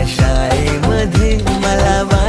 पुन्हा शाळेमध्ये मला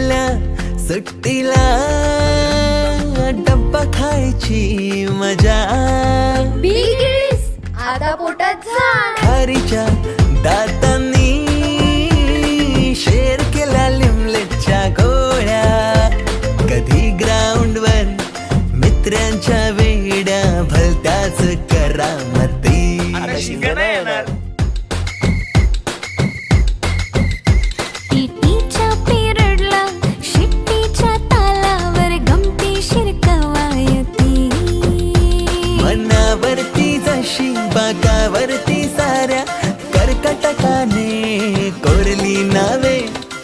मधल्या सुट्टीला डब्बा खायची मजा. आता पोटात जा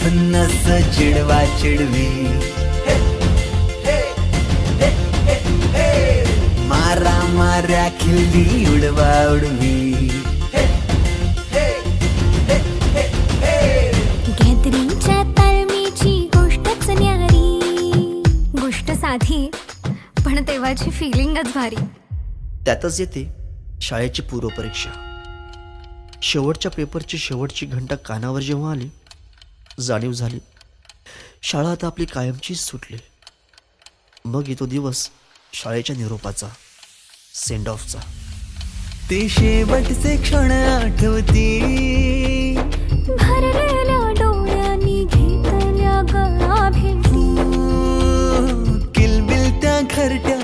खुन्नस चिडवा चिडवी. मारा माऱ्या खिल्ली उडवा उडवी. गॅदरिंगच्या तालमीची गोष्टच न्यारी. गोष्ट साधी पण तेव्हाची फिलिंगच भारी. त्यातच येते शाळेची पूर्वपरीक्षा. शेवटच्या पेपरची शेवटची घंटा कानावर जेव्हा आली जाणीव झाली. शाळा आता आपली कायमचीच सुटली. मग येतो दिवस शाळेच्या निरोपाचा सेंड ऑफचा ते शेवटचे क्षण आठवती किलबिल त्या घरट्या